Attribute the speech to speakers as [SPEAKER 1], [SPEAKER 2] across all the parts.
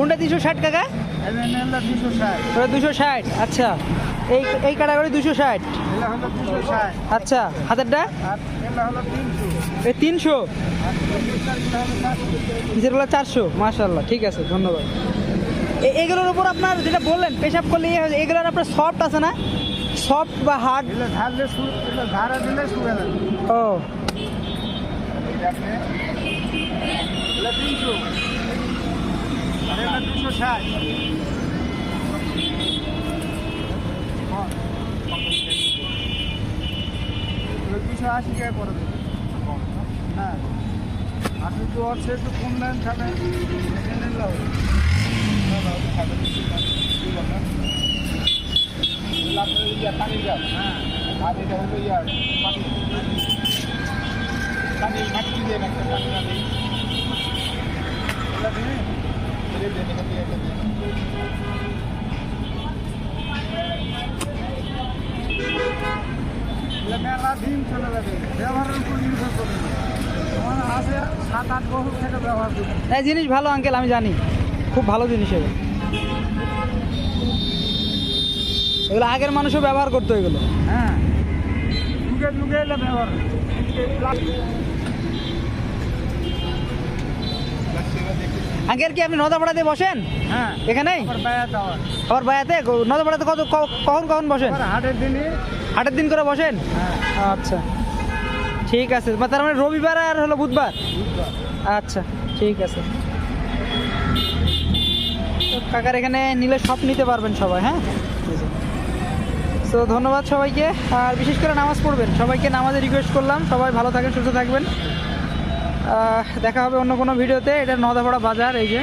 [SPEAKER 1] ওটা দুশো ষাট
[SPEAKER 2] কোনটা কাকা
[SPEAKER 1] দুশো ষাট
[SPEAKER 2] আচ্ছা। এই এই ক্যাটাগরি দুশো ষাট। আচ্ছা হাতেরটা? এই তিনশো।
[SPEAKER 1] আর এলাগুলো চারশো
[SPEAKER 2] মাশাল্লাহ ঠিক আছে, ধন্যবাদ। এগুলোর উপর আপনার যেটা বললেন, পেশাব করলে এগুলোর আপনার সফট আছে না? সফট বা
[SPEAKER 1] যাবে
[SPEAKER 2] ও।
[SPEAKER 1] দুশো আশি টাকা করে হ্যাঁ আপনি তো সে একটু কম নেন তাহলে দেখে নিলে হবে। না, না, ওটা খাবে না, ঠিক আছে, ঠিক আছে। এগুলো আপনার আর চলে যাবে আছে আট ব্যবহার
[SPEAKER 2] এই জিনিস ভালো আঙ্কেল আমি জানি। খুব ভালো জিনিস এগুলো এগুলো আগের মানুষও ব্যবহার করতো এগুলো।
[SPEAKER 1] হ্যাঁ। যুগে যুগে এলে ব্যবহার
[SPEAKER 2] আঙ্কেল কি আপনি নদাপাড়া দিয়ে বসেন?
[SPEAKER 1] হ্যাঁ।
[SPEAKER 2] এখানেই
[SPEAKER 1] আবার বায়া
[SPEAKER 2] বায়াতে নদাপাড়াতে কত কখন কখন বসেন?
[SPEAKER 1] হাটের দিনে।
[SPEAKER 2] হাটের দিন করে বসেন?
[SPEAKER 1] হ্যাঁ।
[SPEAKER 2] আচ্ছা। ঠিক আছে। তার মানে রবিবার আর হলো বুধবার? আচ্ছা ঠিক আছে। কাকার এখানে নিলে সব নিতে পারবেন সবাই হ্যাঁ? তো ধন্যবাদ সবাইকে। আর বিশেষ করে নামাজ পড়বেন। সবাইকে নামাজে রিকোয়েস্ট করলাম। সবাই ভালো থাকেন, সুস্থ থাকবেন। দেখা হবে অন্য কোনো ভিডিওতে। এটা নদাপাড়া বাজার, এই যে।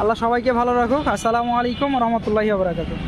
[SPEAKER 2] আল্লাহ সবাইকে ভালো রাখুক। আসসালামু আলাইকুম রহমতুল্লাহি বারাকাতুহ।